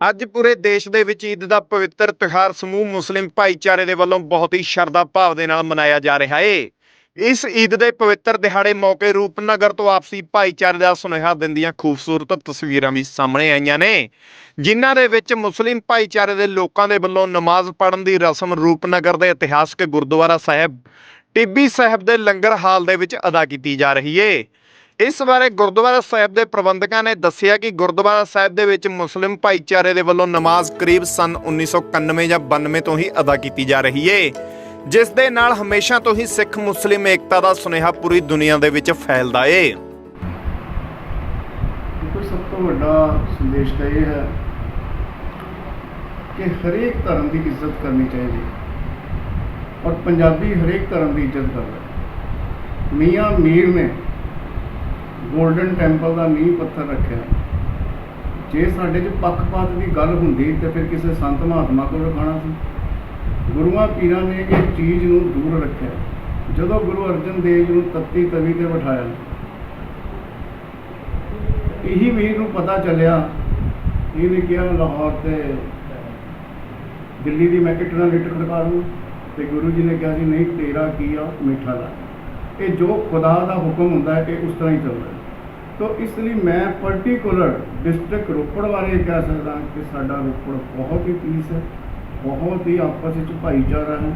ਅੱਜ ਪੂਰੇ ਦੇਸ਼ ਦੇ ਵਿੱਚ ਈਦ ਦਾ ਪਵਿੱਤਰ ਤਿਉਹਾਰ ਸਮੂਹ ਮੁਸਲਿਮ ਭਾਈਚਾਰੇ ਦੇ ਵੱਲੋਂ ਬਹੁਤ ਹੀ ਸ਼ਰਧਾ ਭਾਵ ਦੇ ਨਾਲ ਮਨਾਇਆ ਜਾ ਰਿਹਾ ਏ। ਇਸ ਈਦ ਦੇ ਪਵਿੱਤਰ ਦਿਹਾੜੇ ਮੌਕੇ ਰੂਪਨਗਰ ਤੋਂ ਆਪਸੀ ਭਾਈਚਾਰੇ ਦਾ ਸੁਨੇਹਾ ਦਿੰਦੀਆਂ ਖੂਬਸੂਰਤ ਤਸਵੀਰਾਂ ਵੀ ਸਾਹਮਣੇ ਆਈਆਂ ਨੇ, ਜਿਨ੍ਹਾਂ ਦੇ ਵਿੱਚ ਮੁਸਲਿਮ ਭਾਈਚਾਰੇ ਦੇ ਲੋਕਾਂ ਦੇ ਵੱਲੋਂ ਨਮਾਜ਼ ਪੜ੍ਹਨ ਦੀ ਰਸਮ ਰੂਪਨਗਰ ਦੇ ਇਤਿਹਾਸਕ ਗੁਰਦੁਆਰਾ ਸਾਹਿਬ, ਟਿੱਬੀ ਸਾਹਿਬ ਦੇ ਲੰਗਰ ਹਾਲ ਦੇ ਵਿੱਚ ਅਦਾ ਕੀਤੀ ਜਾ ਰਹੀ ਏ। ਇਸ ਬਾਰੇ ਗੁਰਦੁਆਰਾ ਸਾਹਿਬ ਦੇ ਪ੍ਰਬੰਧਕਾਂ ਨੇ ਦੱਸਿਆ ਕਿ ਗੁਰਦੁਆਰਾ ਸਾਹਿਬ ਦੇ ਵਿੱਚ ਮੁਸਲਿਮ ਭਾਈਚਾਰੇ ਦੇ ਵੱਲੋਂ ਨਮਾਜ਼ ਕਰੀਬ ਸਨ 1991 ਜਾਂ 92 ਤੋਂ ਹੀ ਅਦਾ ਕੀਤੀ ਜਾ ਰਹੀ ਏ, ਜਿਸ ਦੇ ਨਾਲ ਹਮੇਸ਼ਾ ਤੋਂ ਹੀ ਸਿੱਖ ਮੁਸਲਿਮ ਏਕਤਾ ਦਾ ਸੁਨੇਹਾ ਪੂਰੀ ਦੁਨੀਆ ਦੇ ਵਿੱਚ ਫੈਲਦਾ ਏ। ਸਭ ਤੋਂ ਵੱਡਾ ਸੰਦੇਸ਼ ਤਾਂ ਇਹ ਹੈ ਕਿ ਹਰੇਕ ਧਰਮ ਦੀ ਇੱਜ਼ਤ ਕਰਨੀ ਚਾਹੀਦੀ ਔਰ ਪੰਜਾਬੀ ਹਰੇਕ ਧਰਮ ਦੀ ਇੱਜ਼ਤ ਕਰਦਾ ਮੀਆਂ ਮੀਰ ਨੇ ਗੋਲਡਨ ਟੈਂਪਲ ਦਾ ਨੀਂਹ ਪੱਥਰ ਰੱਖਿਆ। ਜੇ ਸਾਡੇ 'ਚ ਪੱਖਪਾਤ ਦੀ ਗੱਲ ਹੁੰਦੀ ਤੇ ਫਿਰ ਕਿਸੇ ਸੰਤ ਮਹਾਤਮਾ ਕੋਲ ਰਖਾਣਾ ਸੀ। ਗੁਰੂਆਂ ਪੀਰਾਂ ਨੇ ਇਹ ਚੀਜ਼ ਨੂੰ ਦੂਰ ਰੱਖਿਆ। ਜਦੋਂ ਗੁਰੂ ਅਰਜਨ ਦੇਵ ਜੀ ਨੂੰ ਤੱਤੀ ਤਵੀ ਤੇ ਬਿਠਾਇਆ, ਇਹੀ ਵੀਰ ਨੂੰ ਪਤਾ ਚੱਲਿਆ ਇਹਨੇ ਕਿਹਾ ਲਾਹੌਰ ਤੇ ਦਿੱਲੀ ਦੀ ਮੈਂ ਕਿਟਣਾ ਲਿਟ ਖੜਕਾ ਦੂੰ। ਤੇ ਗੁਰੂ ਜੀ ਨੇ ਕਿਹਾ ਸੀ, ਨਹੀਂ, ਤੇਰਾ ਕੀ ਆ? ਮਿੱਠਾ ਲਾ। ਕਿ ਜੋ ਖੁਦਾ ਦਾ ਹੁਕਮ ਹੁੰਦਾ ਹੈ ਇਹ ਉਸ ਤਰ੍ਹਾਂ ਹੀ ਚੱਲਦਾ ਹੈ। ਤੋ ਇਸ ਲਈ ਮੈਂ ਪਾਰਟਿਕੂਲਰ ਡਿਸਟ੍ਰਿਕਟ ਰੋਪੜ ਬਾਰੇ ਕਹਿ ਸਕਦਾ ਕਿ ਸਾਡਾ ਰੋਪੜ ਬਹੁਤ ਹੀ ਪੀਸ ਹੈ, ਬਹੁਤ ਹੀ ਆਪਸ ਵਿੱਚ ਭਾਈਚਾਰਾ ਹੈ।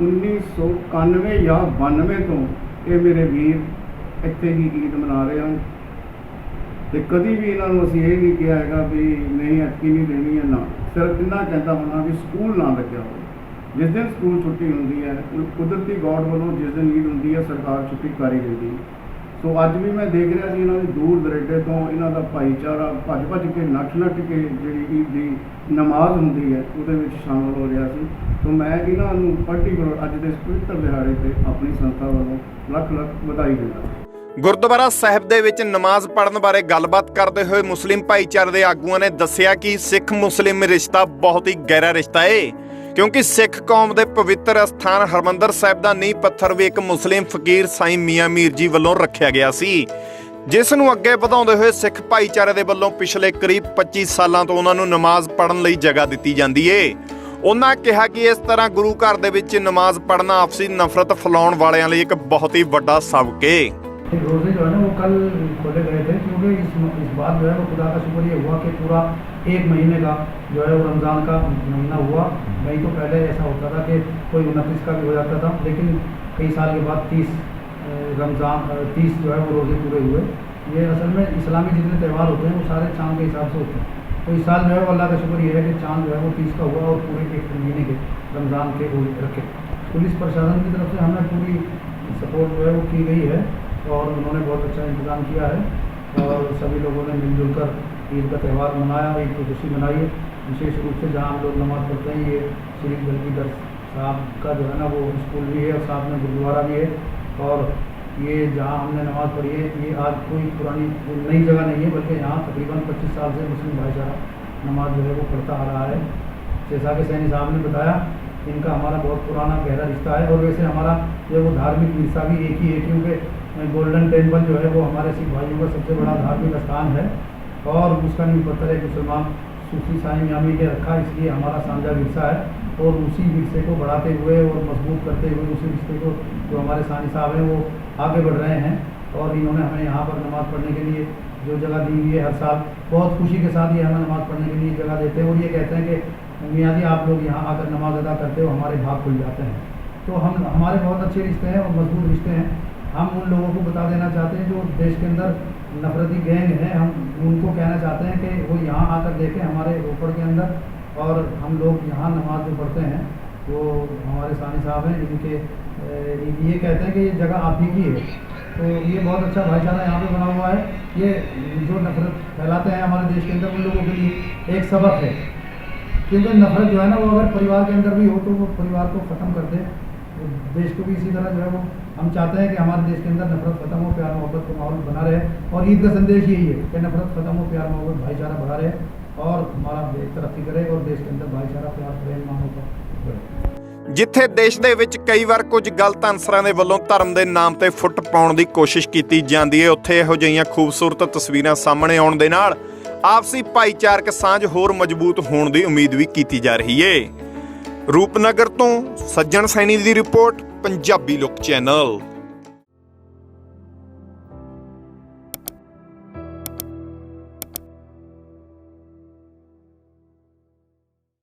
1991 ਜਾਂ 92 ਤੋਂ ਇਹ ਮੇਰੇ ਵੀਰ ਇੱਥੇ ਹੀ ਈਦ ਮਨਾ ਰਹੇ ਹਨ। ਤੇ ਕਦੀ ਵੀ ਇਹਨਾਂ ਨੂੰ ਅਸੀਂ ਇਹ ਨਹੀਂ ਕਿਹਾ ਹੈਗਾ ਵੀ ਨਹੀਂ, ਅੱਕੀ ਨਹੀਂ ਦੇਣੀ ਹੈ ਨਾ। ਸਿਰਫ ਇੰਨਾ ਕਹਿੰਦਾ ਹੋਣਾ ਵੀ ਸਕੂਲ ਨਾ ਲੱਗਿਆ ਹੋਵੇ। ਜਿਸ ਦਿਨ ਸਕੂਲ ਛੁੱਟੀ ਹੁੰਦੀ ਹੈ, ਕੁ- ਕੁਦਰਤੀ ਗੌਡ ਵੱਲੋਂ ਜਿਸ ਦਿਨ ਈਦ ਹੁੰਦੀ ਹੈ, ਸਰਕਾਰ ਛੁੱਟੀ ਕਰ ਹੀ ਦਿੰਦੀ। ਹੈ ਸੋ ਅੱਜ ਵੀ ਮੈਂ ਦੇਖ ਰਿਹਾ ਸੀ ਇਹਨਾਂ ਦੇ ਦੂਰ ਦਰੇਡੇ ਤੋਂ ਇਹਨਾਂ ਦਾ ਭਾਈਚਾਰਾ ਭੱਜ ਭੱਜ ਕੇ ਨੱਠ ਨੱਠ ਕੇ ਜਿਹੜੀ ਈਦ ਦੀ ਨਮਾਜ਼ ਹੁੰਦੀ ਹੈ, ਉਹਦੇ ਵਿੱਚ ਸ਼ਾਮਲ ਹੋ ਰਿਹਾ ਸੀ। ਸੋ ਮੈਂ ਇਹਨਾਂ ਨੂੰ ਪਾਰਟਿਕੂਲਰ ਅੱਜ ਦੇ ਇਸ ਦਿਹਾੜੇ ਤੇ ਆਪਣੀ ਸੰਸਥਾ ਵੱਲੋਂ ਲੱਖ ਲੱਖ ਵਧਾਈ ਦਿੰਦਾ ਗੁਰਦੁਆਰਾ ਸਾਹਿਬ ਦੇ ਵਿੱਚ ਨਮਾਜ਼ ਪੜ੍ਹਨ ਬਾਰੇ ਗੱਲਬਾਤ ਕਰਦੇ ਹੋਏ ਮੁਸਲਿਮ ਭਾਈਚਾਰੇ ਦੇ ਆਗੂਆਂ ਨੇ ਦੱਸਿਆ ਕਿ ਸਿੱਖ ਮੁਸਲਿਮ ਰਿਸ਼ਤਾ ਬਹੁਤ ਹੀ ਗਹਿਰਾ ਰਿਸ਼ਤਾ ਏ। ਕਿਉਂਕਿ ਸਿੱਖ ਕੌਮ ਦੇ ਪਵਿੱਤਰ ਅਸਥਾਨ ਹਰਮੰਦਰ ਸਾਹਿਬ ਦਾ ਨੀਂਹ ਪੱਥਰ ਵੀ ਇੱਕ ਮੁਸਲਿਮ ਫਕੀਰ ਸਾਈਂ ਮੀਆਂ ਮੀਰ ਜੀ ਵੱਲੋਂ ਰੱਖਿਆ ਗਿਆ ਸੀ। ਜਿਸ ਨੂੰ ਅੱਗੇ ਵਧਾਉਂਦੇ ਹੋਏ ਸਿੱਖ ਭਾਈਚਾਰੇ ਦੇ ਵੱਲੋਂ ਪਿਛਲੇ ਕਰੀਬ 25 ਸਾਲਾਂ ਤੋਂ ਉਹਨਾਂ ਨੂੰ ਨਮਾਜ਼ ਪੜ੍ਹਨ ਲਈ ਜਗ੍ਹਾ ਦਿੱਤੀ ਜਾਂਦੀ ਏ। ਉਹਨਾਂ ਕਿਹਾ ਕਿ ਇਸ ਤਰ੍ਹਾਂ ਗੁਰੂ ਘਰ ਦੇ ਵਿੱਚ ਨਮਾਜ਼ ਪੜ੍ਹਨਾ ਆਪਸੀ ਨਫ਼ਰਤ ਫੈਲਾਉਣ ਵਾਲਿਆਂ ਲਈ ਇੱਕ ਬਹੁਤ ਹੀ ਵੱਡਾ ਸਬਕ ਏ। ਉਹ ਕੱਲ ਕੋਲੇ ਗਏ क्योंकि इस इस बात जो है वो खुदा का शुक्र ये हुआ कि पूरा एक महीने का जो है वो रमज़ान का महीना हुआ। नहीं तो पहले ऐसा होता था कि कोई उनतीस का भी हो जाता था, लेकिन कई साल के बाद तीस रमज़ान तीस जो है वो रोज़े पूरे हुए। ये असल में इस्लामी जितने त्यौहार होते हैं वो सारे चाँद के हिसाब से होते हैं। तो इस साल जो है वो अल्लाह का शुक्र ये है कि चाँद जो है वो तीस का हुआ और पूरे एक महीने के रमज़ान के रखे। पुलिस प्रशासन की तरफ़ से हमें पूरी सपोर्ट जो है वो की गई है और उन्होंने बहुत अच्छा इंतज़ाम किया है। और सभी लोगों ने मिलजुल कर ईद का त्यौहार मनाया ईद की खुशी मनाई है। विशेष रूप से जहाँ हम लोग नमाज़ पढ़ते हैं, ये श्री बल्कि साहब का जो है ना, वो स्कूल भी है और साथ में गुरुद्वारा भी है। और ये जहाँ हमने नमाज़ पढ़ी है, ये आज कोई पुरानी नई जगह नहीं है, बल्कि यहाँ तकरीबन 25 साल से मुस्लिम भाईचारा नमाज़ जो है वो पढ़ता आ रहा है। जैसा कि सैनी साहब ने बताया, इनका हमारा बहुत पुराना गहरा रिश्ता है और वैसे हमारा जो वो धार्मिक विरसा भी एक ही है, क्योंकि गोल्डन टेंपल जो है, वो हमारे सिख भाइयों का सबसे बड़ा धार्मिक स्थान है। और उसका नींव पत्थर एक मुसलमान सूफी साईं यामी ने रखा इसलिए हमारा साझा विरसा है। और उसी विरसे को बढ़ाते हुए और मज़बूत करते हुए उसी रिश्ते को जो हमारे सानी साहब हैं, वो आगे बढ़ रहे हैं। और इन्होंने हमें यहाँ पर नमाज़ पढ़ने के लिए जो जगह दी हुई है हर साल, बहुत खुशी के साथ ये हमें नमाज़ पढ़ने के लिए जगह देते हैं। और ये कहते हैं कि जी, आप लोग यहाँ आकर नमाज़ अदा करते हो, हमारे भाग खुल जाते हैं। तो हम, हमारे बहुत अच्छे रिश्ते हैं और मज़बूत रिश्ते हैं। हम उन लोगों को बता देना चाहते हैं जो देश के अंदर नफरती गैंग है। हम उनको कहना चाहते हैं कि वो यहाँ आकर देखें हमारे रोपड़ के अंदर और हम लोग यहाँ नमाज़ जो पढ़ते हैं। वो हमारे सानी साहब हैं इनके ये कहते हैं कि ये जगह आप ही की है। तो ये बहुत अच्छा भाईचारा यहाँ पे बना हुआ है। ये जो नफरत फैलाते हैं हमारे देश के अंदर, उन लोगों के लिए एक सबक है। क्योंकि नफरत जो है ना, वो अगर परिवार के अंदर भी हो तो वो परिवार को ख़त्म कर दे। देश को भी इसी तरह जो है वो हम चाहते हैं कि हमारे देश के अंदर नफरत खत्म हो प्यार मोहब्बत का माहौल बना रहे और ईद का संदेश यही है कि नफरत खत्म हो प्यार मोहब्बत भाईचारा बढ़ा रहे और हमारा देश तरक्की करे और देश के अंदर भाईचारा प्यार प्रेम मोहब्बत बढ़े ਜਿੱਥੇ ਦੇਸ਼ ਦੇ ਵਿੱਚ ਕਈ ਵਾਰ ਕੁਝ ਗਲਤ ਅਨਸਰਾਂ ਦੇ ਵੱਲੋਂ ਧਰਮ ਦੇ ਨਾਮ ਤੇ ਫੁੱਟ ਪਾਉਣ ਦੀ ਕੋਸ਼ਿਸ਼ ਕੀਤੀ ਜਾਂਦੀ ਹੈ ਉੱਥੇ ਇਹੋ ਜਿਹੀਆਂ ਖੂਬਸੂਰਤ ਤਸਵੀਰਾਂ ਸਾਹਮਣੇ ਆਉਣ ਦੇ ਨਾਲ ਆਪਸੀ ਭਾਈਚਾਰਕ ਸਾਂਝ ਹੋਰ ਮਜ਼ਬੂਤ ਹੋਣ ਦੀ ਉਮੀਦ ਵੀ ਕੀਤੀ ਜਾ ਰਹੀ ਏ ਰੂਪਨਗਰ ਤੋਂ ਸੱਜਣ ਸੈਣੀ ਦੀ ਰਿਪੋਰਟ ਪੰਜਾਬੀ ਲੋਕ ਚੈਨਲ।